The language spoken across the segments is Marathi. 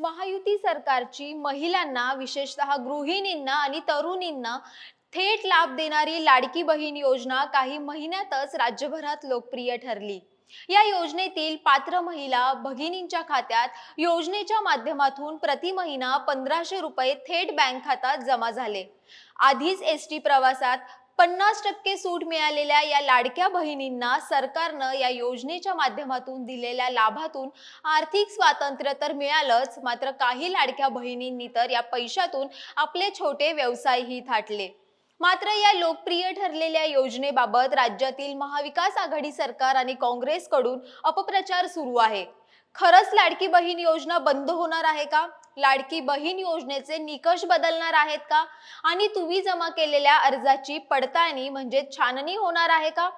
महायुती सरकारची महिलांना विशेषतः गृहिणींना आणि तरुणींना थेट लाभ देणारी लाडकी बहीण योजना काही महिन्यातच राज्यभरात लोकप्रिय ठरली. या योजनेतील पात्र महिला भगिनींच्या खात्यात योजनेच्या माध्यमातून प्रति महिना पंधराशे रुपये थेट बँक खात्यात जमा झाले. आधीच एस टी प्रवासात पन्नास टक्के सूट मिळालेल्या या लाडक्या बहिणींना सरकारनं या योजनेच्या माध्यमातून दिलेल्या लाभातून आर्थिक स्वातंत्र्य तर मिळालंच मात्र काही लाडक्या बहिणींनी तर या पैशातून आपले छोटे व्यवसायही थाटले. मात्र या लोकप्रिय ठरलेल्या योजनेबाबत राज्यातील महाविकास आघाडी सरकार आणि काँग्रेसकडून अपप्रचार सुरू आहे. खरंच लाडकी बहीण योजना बंद होणार आहे का? लाडकी बहीण योजनेचे निकष बदलणार आहेत का? आणि तुम्ही जमा केलेल्या अर्जाची पडताळणी म्हणजे छाननी होणार आहे का?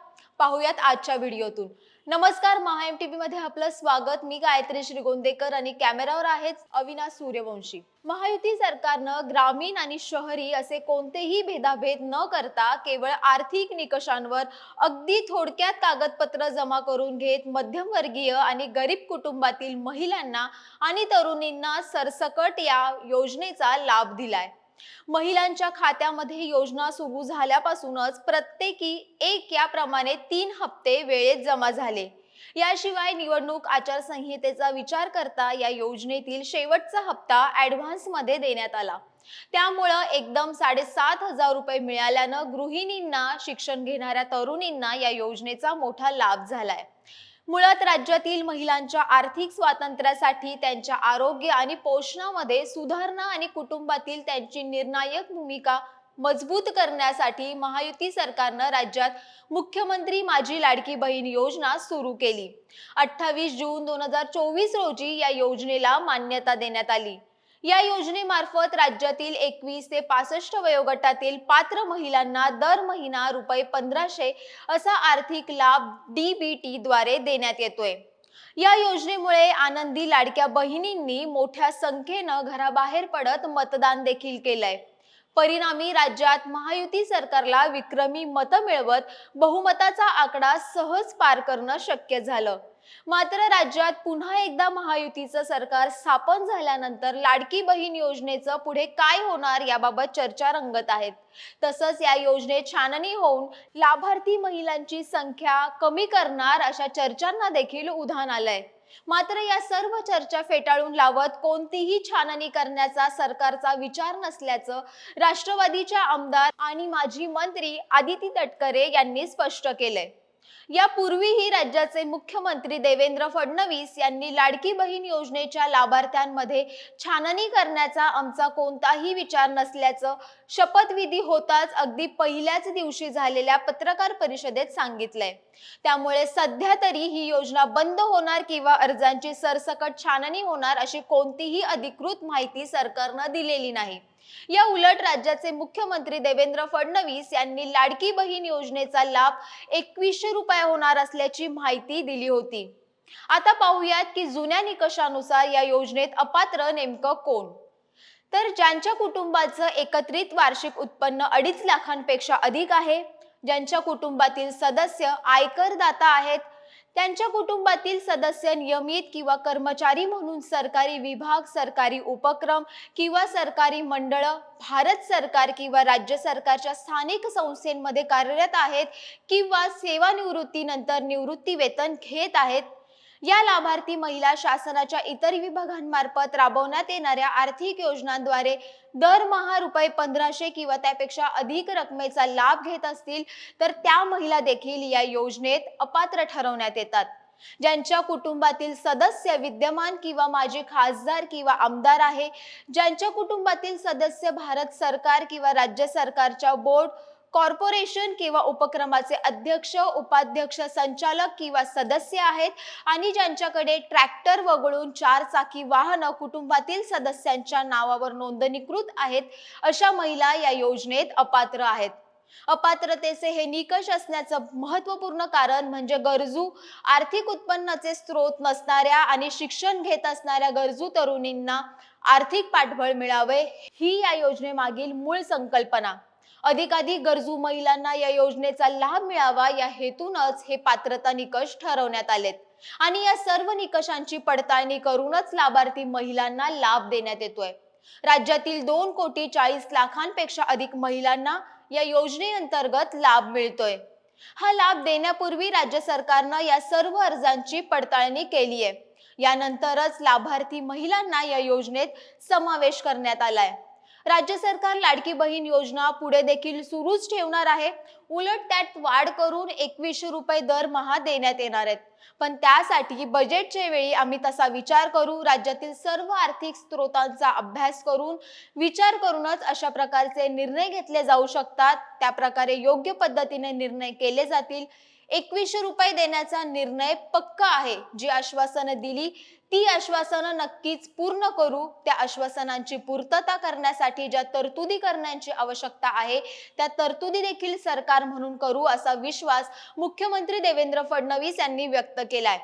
पाहूयात आजच्या व्हिडिओतून. नमस्कार महा एम टी मध्ये आपलं स्वागत. मी गायत्री श्रीगोंदेकर आणि कॅमेरावर आहेत अविनाश सूर्यवंशी. महायुती सरकारनं ग्रामीण आणि शहरी असे कोणतेही भेदाभेद न करता केवळ आर्थिक निकषांवर अगदी थोडक्यात कागदपत्र जमा करून घेत मध्यमवर्गीय आणि गरीब कुटुंबातील महिलांना आणि तरुणींना सरसकट या योजनेचा लाभ दिलाय. महिलांच्या खात्यामध्ये योजना सुरू झाल्यापासूनच प्रत्येकी एक याप्रमाणे तीन हप्ते वेळेत जमा झाले. याशिवाय निवडणूक आचारसंहितेचा विचार करता या योजनेतील शेवटचा हप्ता ऍडव्हान्समध्ये देण्यात आला. त्यामुळं एकदम साडेसात हजार रुपये मिळाल्यानं गृहिणींना शिक्षण घेणाऱ्या तरुणींना या योजनेचा मोठा लाभ झालाय. मुळात राज्यातील महिलांच्या आर्थिक स्वातंत्र्यासाठी त्यांच्या आरोग्य आणि पोषणामध्ये सुधारणा आणि कुटुंबातील त्यांची निर्णायक भूमिका मजबूत करण्यासाठी महायुती सरकारनं राज्यात मुख्यमंत्री माझी लाडकी बहीण योजना सुरू केली. अठ्ठावीस जून दोन हजार चोवीस रोजी या योजनेला मान्यता देण्यात आली. या योजनेमार्फत राज्यातील एकवीस ते पासष्ट वयोगटातील पात्र महिलांना दर महिना रुपये पंधराशे असा आर्थिक लाभ डीबीटी द्वारे देण्यात येतोय. या योजनेमुळे आनंदी लाडक्या बहिणींनी मोठ्या संख्येनं घराबाहेर पडत मतदान देखील केलंय. परिणामी राज्यात महायुती सरकारला विक्रमी मतं मिळवत बहुमताचा आकडा सहज पार करणं शक्य झालं. मात्र राज्यात पुन्हा एकदा महायुतीचं सरकार स्थापन झाल्यानंतर लाडकी बहीण योजनेचं पुढे काय होणार याबाबत चर्चा रंगत आहेत. तसंच या योजनेत छाननी होऊन लाभार्थी महिलांची संख्या कमी करणार अशा चर्चांना देखील उधाण आलंय. मात्र या सर्व चर्चा फेटाळून लावत कोणतीही छाननी करण्याचा सरकारचा विचार नसल्याचं राष्ट्रवादीच्या आमदार आणि माजी मंत्री आदिती तटकरे यांनी स्पष्ट केलंय. यापूर्वीही राज्याचे मुख्यमंत्री देवेंद्र फडणवीस यांनी लाडकी बहीण योजनेच्या लाभार्थ्यांमध्ये छाननी करण्याचा आमचा कोणताही विचार नसल्याचं शपथविधी होताच अगदी पहिल्याच दिवशी झालेल्या पत्रकार परिषदेत सांगितलंय. त्यामुळे सध्या तरी ही योजना बंद होणार किंवा अर्जांची सरसकट छाननी होणार अशी कोणतीही अधिकृत माहिती सरकारनं दिलेली नाही. या उलट राज्याचे मुख्यमंत्री देवेंद्र फडणवीस यांनी लाडकी बहीण योजनेचा लाभ एकवीसशे रुपये होणार असल्याची माहिती दिली होती. आता पाहूयात की जुन्या निकषानुसार या योजनेत अपात्र नेमकं कोण? तर ज्यांच्या कुटुंबाचं एकत्रित वार्षिक उत्पन्न अडीच लाखांपेक्षा अधिक आहे ज्यांच्या कुटुंबातील सदस्य आयकरदाता आहेत त्यांच्या कुटुंबातील सदस्य नियमित किंवा कर्मचारी म्हणून सरकारी विभाग सरकारी उपक्रम किंवा सरकारी मंडळ भारत सरकार किंवा राज्य सरकारच्या स्थानिक संस्थेमध्ये कार्यरत आहेत किंवा सेवानिवृत्तीनंतर निवृत्ती वेतन घेत आहेत या लाभार्थी महिला शासनाच्या इतर विभागांमार्फत राबवण्यात येणाऱ्या आर्थिक योजनांद्वारे दरमहा रुपये पंधराशे किंवा त्यापेक्षा अधिक रकमेचा लाभ घेत असतील तर त्या महिला देखील या योजनेत अपात्र ठरवण्यात येतात. ज्यांच्या कुटुंबातील सदस्य विद्यमान किंवा माजी खासदार किंवा आमदार आहे ज्यांच्या कुटुंबातील सदस्य भारत सरकार किंवा राज्य सरकारच्या बोर्ड कॉर्पोरेशन किंवा उपक्रमाचे अध्यक्ष उपाध्यक्ष संचालक किंवा सदस्य आहेत आणि ज्यांच्याकडे ट्रॅक्टर वगळून चार चाकी वाहन कुटुंबातील सदस्यांच्या नावावर नोंदणीकृत आहेत अशा महिला या योजनेत अपात्र आहेत. अपात्रतेचे हे निकष असण्याचं महत्त्वपूर्ण कारण म्हणजे गरजू आर्थिक उत्पन्नाचे स्रोत नसणाऱ्या आणि शिक्षण घेत असणाऱ्या गरजू तरुणींना आर्थिक पाठबळ मिळावे ही या योजनेमागील मूळ संकल्पना. अधिकाधिक गरजू महिलांना या योजनेचा लाभ मिळावा या हेतूनच हे पात्रता निकष ठरवण्यात आलेत. आणि या सर्व निकषांची पडताळणी करूनच लाभार्थी महिलांना लाभ देण्यात येतोय. राज्यातील दोन कोटी चाळीस लाखांपेक्षा अधिक महिलांना या योजनेअंतर्गत लाभ मिळतोय. हा लाभ देण्यापूर्वी राज्य सरकारनं या सर्व अर्जांची पडताळणी केली आहे. यानंतरच लाभार्थी महिलांना या योजनेत समावेश करण्यात आलाय. राज्य सरकार लाडकी बहीण योजना पुढे देखील सुरूच ठेवणार आहे. उलट त्यात वाढ करून एकवीसशे रुपये दरमहा देण्यात येणार आहेत. पण त्यासाठी बजेटच्या वेळी आम्ही तसा विचार करू राज्यातील सर्व आर्थिक स्त्रोतांचा अभ्यास करून विचार करूनच अशा प्रकारचे निर्णय घेतले जाऊ शकतात. त्या प्रकारे योग्य पद्धतीने निर्णय केले जातील. एकवीसशे रुपये देण्याचा निर्णय पक्का आहे जी आश्वासनं दिली ती आश्वासनं नक्कीच पूर्ण करू. त्या आश्वासनांची पूर्तता करण्यासाठी ज्या तरतुदी करण्याची आवश्यकता आहे त्या तरतुदी देखील सरकार म्हणून करू असा विश्वास मुख्यमंत्री देवेंद्र फडणवीस यांनी व्यक्त केलाय.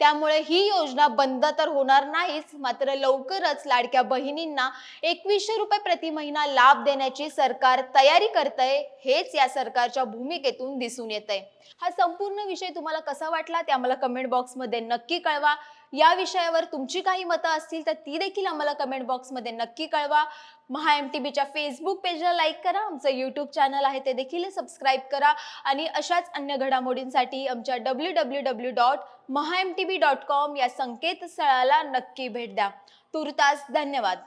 त्यामुळे ही योजना बंद तर होणार नाहीच मात्र लवकरच लाडक्या बहिणींना एकवीसशे रुपये प्रति महिना लाभ देण्याची सरकार तयारी करतय हेच या सरकारच्या भूमिकेतून दिसून येतंय. हा संपूर्ण विषय तुम्हाला कसा वाटला ते आम्हाला कमेंट बॉक्समध्ये नक्की कळवा. या विषयावर तुमची काही मतं असतील तर ती देखील आम्हाला कमेंट बॉक्समध्ये नक्की कळवा. महा एम टी बीच्या फेसबुक पेजला लाईक करा. आमचं यूट्यूब चॅनल आहे ते देखील सबस्क्राईब करा. आणि अशाच अन्य घडामोडींसाठी आमच्या W W W dot Maha M T B dot com या संकेतस्थळाला नक्की भेट द्या. तुर्तास धन्यवाद.